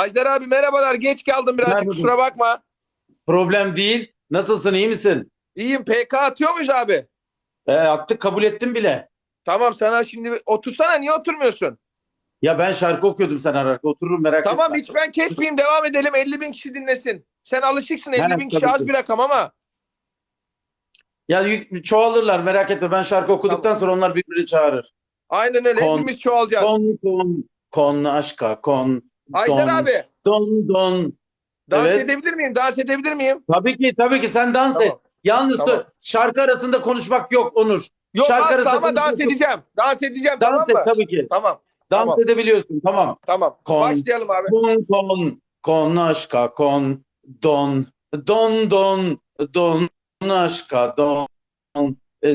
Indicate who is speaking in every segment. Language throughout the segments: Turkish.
Speaker 1: Ajdar abi merhabalar. Geç kaldım birazcık
Speaker 2: Merhaba.
Speaker 1: kusura bakma.
Speaker 2: Problem değil. Nasılsın iyi misin?
Speaker 1: İyiyim. PK atıyor muyuz abi?
Speaker 2: E, attık kabul ettim bile.
Speaker 1: Tamam sana şimdi otursana niye oturmuyorsun?
Speaker 2: Ya ben şarkı okuyordum sen ararken otururum merak
Speaker 1: Tamam
Speaker 2: etme.
Speaker 1: hiç ben kesmeyeyim devam edelim 50 bin kişi dinlesin. Sen alışıksın 50
Speaker 2: Ha,
Speaker 1: bin kişi
Speaker 2: tabii
Speaker 1: az
Speaker 2: ki.
Speaker 1: bir rakam ama.
Speaker 2: Ya yük- çoğalırlar merak etme ben şarkı okuduktan sonra onlar birbirini çağırır.
Speaker 1: Aynen öyle
Speaker 2: Kon-
Speaker 1: hepimiz çoğalacağız.
Speaker 2: Kon kon kon aşka kon Don
Speaker 1: abi
Speaker 2: don don.
Speaker 1: dans
Speaker 2: Evet.
Speaker 1: edebilir miyim? Dans edebilir miyim?
Speaker 2: Tabii ki tabii ki sen dans et.
Speaker 1: Tamam.
Speaker 2: Yalnız
Speaker 1: Tamam.
Speaker 2: şarkı arasında konuşmak yok Onur.
Speaker 1: Yok
Speaker 2: Şarkı
Speaker 1: asla
Speaker 2: arasında
Speaker 1: ama dans edeceğim. Dans edeceğim
Speaker 2: Dans
Speaker 1: tamam
Speaker 2: et
Speaker 1: mı?
Speaker 2: tabii ki.
Speaker 1: Tamam
Speaker 2: Dans
Speaker 1: Tamam.
Speaker 2: edebiliyorsun tamam.
Speaker 1: tamam.
Speaker 2: Kon-
Speaker 1: Başlayalım abi.
Speaker 2: Kon kon kon aşka kon don don don don aşka don E,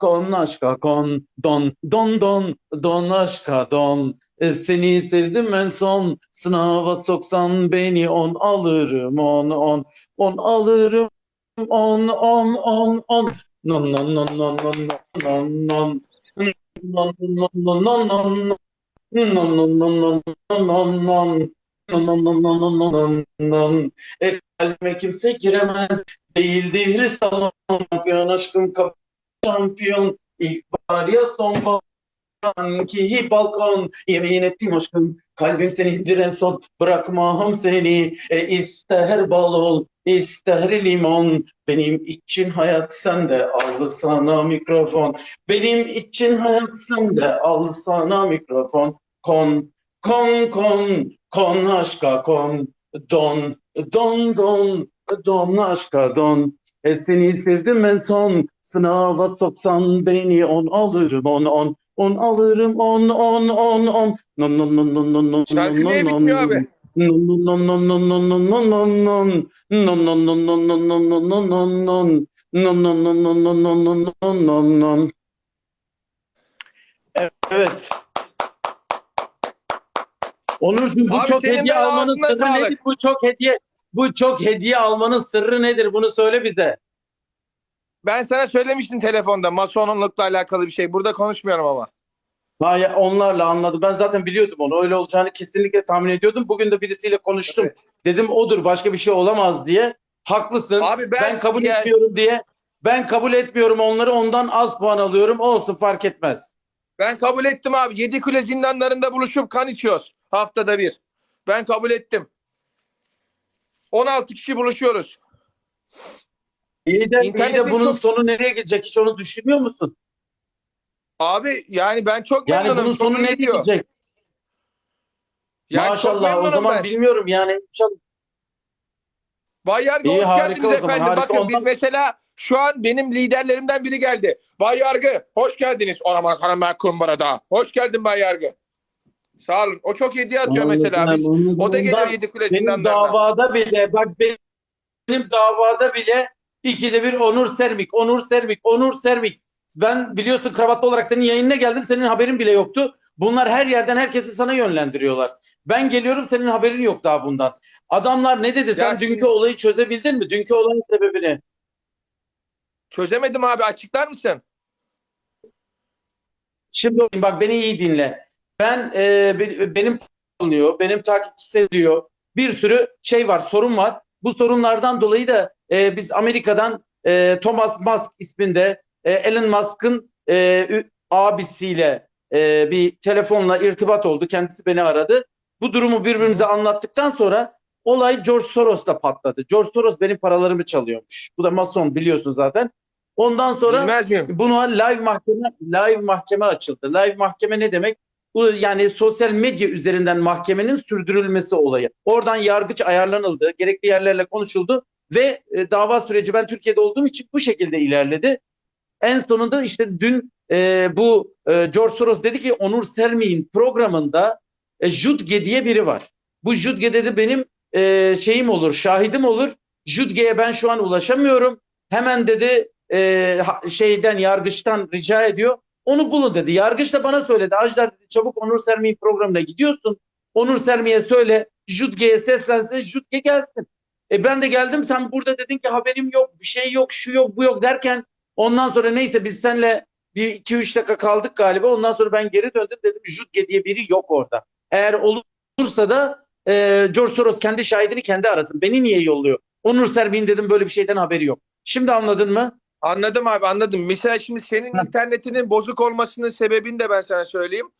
Speaker 2: kon aşka kon don don don don aşka don E, seni sevdim en son sınava soksan beni on alırım on on on alırım on on on on non non non non non non non non non non non non non non non non non. E, kalbime kimse giremez. Değildir salon. Şampiyon aşkım kapı şampiyon. Ya son. Sanki balkon. Yemin ettim aşkım. Kalbim senindir en son. Bırakmam seni. E, ister bal ol. ister limon. Benim için hayat sende. Al sana mikrofon. Benim için hayat sende. Al sana mikrofon. Kon, kon, kon. Kon aşka kon. Don, don, don. Don aşka don. E seni sevdim en son. Sınava soksan beni on alırım on on. On alırım on on on on. Non non non non non non.
Speaker 1: Şarkı niye bitmiyor abi?
Speaker 2: Non non non non non non non non non. Non non non non non non non non non non. Non non non non non non non non non non. Evet. Onurcuğum bu çok hediye
Speaker 1: ben
Speaker 2: almanın sırrı nedir? Bu çok hediye bu çok hediye almanın sırrı nedir? Bunu söyle bize.
Speaker 1: Ben sana söylemiştim telefonda masonlukla alakalı bir şey. Burada konuşmuyorum ama.
Speaker 2: Hayır, onlarla anladım. Ben zaten biliyordum onu. Öyle olacağını kesinlikle tahmin ediyordum. Bugün de birisiyle konuştum.
Speaker 1: Evet.
Speaker 2: Dedim odur başka bir şey olamaz diye. Haklısın.
Speaker 1: Abi ben,
Speaker 2: ben, kabul
Speaker 1: ya-
Speaker 2: etmiyorum diye. Ben kabul etmiyorum onları. Ondan az puan alıyorum. Olsun fark etmez.
Speaker 1: Ben kabul ettim abi. Yedi kule zindanlarında buluşup kan içiyoruz. Haftada bir. Ben kabul ettim. 16 kişi buluşuyoruz.
Speaker 2: İyi de, iyi
Speaker 1: İnternetin
Speaker 2: de bunun
Speaker 1: çok-
Speaker 2: sonu nereye gidecek? Hiç onu düşünmüyor musun?
Speaker 1: Abi yani ben çok
Speaker 2: Yani
Speaker 1: memnunum.
Speaker 2: bunun
Speaker 1: çok
Speaker 2: sonu
Speaker 1: iyi
Speaker 2: nereye
Speaker 1: gidiyor.
Speaker 2: gidecek?
Speaker 1: Yani çok
Speaker 2: Maşallah o
Speaker 1: memnunum
Speaker 2: zaman
Speaker 1: ben.
Speaker 2: bilmiyorum yani. İnşallah-
Speaker 1: Bay Yargı
Speaker 2: İyi,
Speaker 1: hoş
Speaker 2: harika
Speaker 1: geldiniz
Speaker 2: o zaman,
Speaker 1: efendim.
Speaker 2: harika.
Speaker 1: Bakın biz
Speaker 2: Ondan-
Speaker 1: mesela şu an benim liderlerimden biri geldi. Bay Yargı hoş geldiniz. Orama kanama kumbarada. Hoş geldin Bay Yargı. Sağ olun. O çok hediye atıyor mesela. Biz, o da geliyor yedi kule
Speaker 2: Benim davada bile bak benim, benim davada bile ikide bir Onur Sermik, Onur Sermik, Onur Sermik. Ben biliyorsun kravatlı olarak senin yayınına geldim. Senin haberin bile yoktu. Bunlar her yerden herkesi sana yönlendiriyorlar. Ben geliyorum senin haberin yok daha bundan. Adamlar ne dedi? Sen
Speaker 1: şimdi-
Speaker 2: dünkü olayı çözebildin mi? Dünkü olayın sebebini.
Speaker 1: Çözemedim abi açıklar mısın?
Speaker 2: Şimdi bak beni iyi dinle. Ben e, be- benim alınıyor, benim takipçi seviliyor. Bir sürü şey var, sorun var. Bu sorunlardan dolayı da e, biz Amerika'dan e, Thomas Musk isminde e, Elon Musk'ın e, abisiyle e, bir telefonla irtibat oldu. Kendisi beni aradı. Bu durumu birbirimize anlattıktan sonra olay George Soros'la patladı. George Soros benim paralarımı çalıyormuş. Bu da mason biliyorsun zaten. Ondan sonra? Buna live mahkeme live mahkeme açıldı. Live mahkeme ne demek? Yani sosyal medya üzerinden mahkemenin sürdürülmesi olayı. Oradan yargıç ayarlanıldı, gerekli yerlerle konuşuldu ve e, dava süreci ben Türkiye'de olduğum için bu şekilde ilerledi. En sonunda işte dün e, bu e, George Soros dedi ki Onur Sermi'nin programında e, Jutge diye biri var. Bu Jutge dedi benim e, şeyim olur, şahidim olur. Jutge'ye ben şu an ulaşamıyorum. Hemen dedi e, şeyden yargıçtan rica ediyor. Onu bulun dedi. Yargıç da bana söyledi. Ajdar dedi çabuk Onur Sermi'nin programına gidiyorsun. Onur Sermi'ye söyle. Jutge'ye seslensin. Jutge gelsin. E ben de geldim. Sen burada dedin ki haberim yok. Bir şey yok. Şu yok. Bu yok derken ondan sonra neyse biz seninle bir iki üç dakika kaldık galiba. Ondan sonra ben geri döndüm. Dedim Jutge diye biri yok orada. Eğer olursa da e, George Soros kendi şahidini kendi arasın. Beni niye yolluyor? Onur Sermi'nin dedim böyle bir şeyden haberi yok. Şimdi anladın mı?
Speaker 1: Anladım abi anladım. Mesela şimdi senin
Speaker 2: Heh.
Speaker 1: internetinin bozuk olmasının sebebini de ben sana söyleyeyim.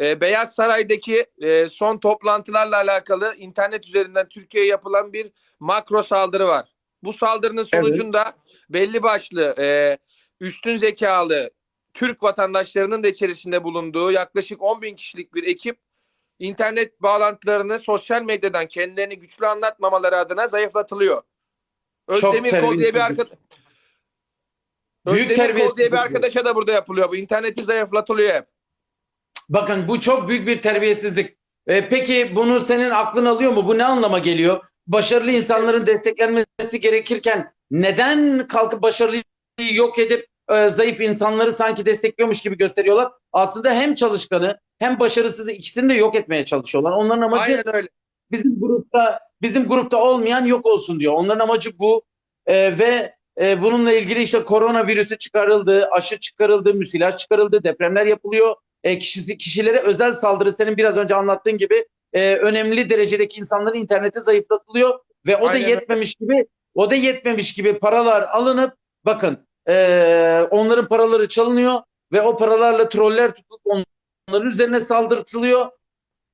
Speaker 1: Ee, Beyaz Saray'daki e, son toplantılarla alakalı internet üzerinden Türkiye'ye yapılan bir makro saldırı var. Bu saldırının sonucunda belli başlı e, üstün zekalı Türk vatandaşlarının da içerisinde bulunduğu yaklaşık 10 bin kişilik bir ekip internet bağlantılarını sosyal medyadan kendilerini güçlü anlatmamaları adına zayıflatılıyor.
Speaker 2: Çok
Speaker 1: Özdemir Kol diye bir
Speaker 2: terbiyesizlik.
Speaker 1: arkadaş
Speaker 2: Büyük
Speaker 1: Özdemir Kol diye bir
Speaker 2: terbiyesizlik.
Speaker 1: arkadaşa da burada yapılıyor. Bu interneti zayıflatılıyor hep.
Speaker 2: Bakın bu çok büyük bir terbiyesizlik. E, peki bunu senin aklın alıyor mu? Bu ne anlama geliyor? Başarılı insanların desteklenmesi gerekirken neden kalkıp başarılıyı yok edip e, zayıf insanları sanki destekliyormuş gibi gösteriyorlar? Aslında hem çalışkanı hem başarısızı ikisini de yok etmeye çalışıyorlar. Onların amacı
Speaker 1: Aynen öyle.
Speaker 2: bizim grupta bizim grupta olmayan yok olsun diyor. Onların amacı bu Ee, ve e, bununla ilgili işte koronavirüsü çıkarıldı, aşı çıkarıldı, müsilaj çıkarıldı, depremler yapılıyor. E, kişisi kişilere özel saldırı senin biraz önce anlattığın gibi e, önemli derecedeki insanların interneti zayıflatılıyor ve o da
Speaker 1: Aynen öyle.
Speaker 2: yetmemiş gibi o da yetmemiş gibi paralar alınıp bakın e, onların paraları çalınıyor ve o paralarla troller tutulup onların üzerine saldırtılıyor.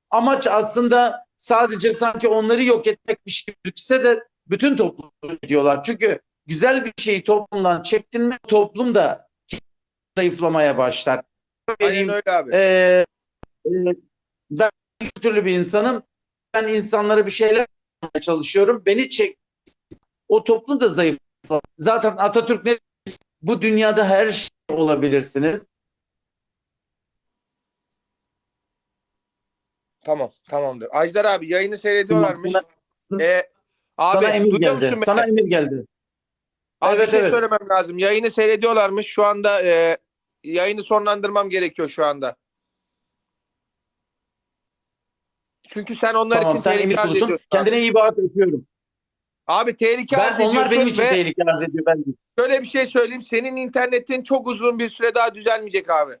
Speaker 2: Amaç aslında sadece sanki onları yok etmekmiş gibi gözükse de bütün toplumu diyorlar. Çünkü güzel bir şeyi toplumdan çektin mi toplum da zayıflamaya başlar.
Speaker 1: Aynen öyle abi.
Speaker 2: Ee, e, ben türlü bir insanım. Ben insanlara bir şeyler yapmaya çalışıyorum. Beni çek. O toplum da zayıf. Zaten Atatürk ne bu dünyada her şey olabilirsiniz.
Speaker 1: Tamam, tamamdır. Ajdar abi yayını seyrediyorlarmış.
Speaker 2: Sana,
Speaker 1: Ee, abi
Speaker 2: sana emir geldi. Sana emir geldi.
Speaker 1: Abi
Speaker 2: Evet,
Speaker 1: bir şey
Speaker 2: evet.
Speaker 1: söylemem lazım. Yayını seyrediyorlarmış. Şu anda e, yayını sonlandırmam gerekiyor şu anda. Çünkü sen onlar
Speaker 2: Tamam
Speaker 1: için
Speaker 2: sen
Speaker 1: tehlike arz ediyorsun.
Speaker 2: Kendine iyi bak öpüyorum.
Speaker 1: Abi tehlike arz
Speaker 2: Ben, onlar
Speaker 1: ediyorsun
Speaker 2: benim için tehlike arz ediyor. Ben
Speaker 1: şöyle bir şey söyleyeyim. Senin internetin çok uzun bir süre daha düzelmeyecek abi.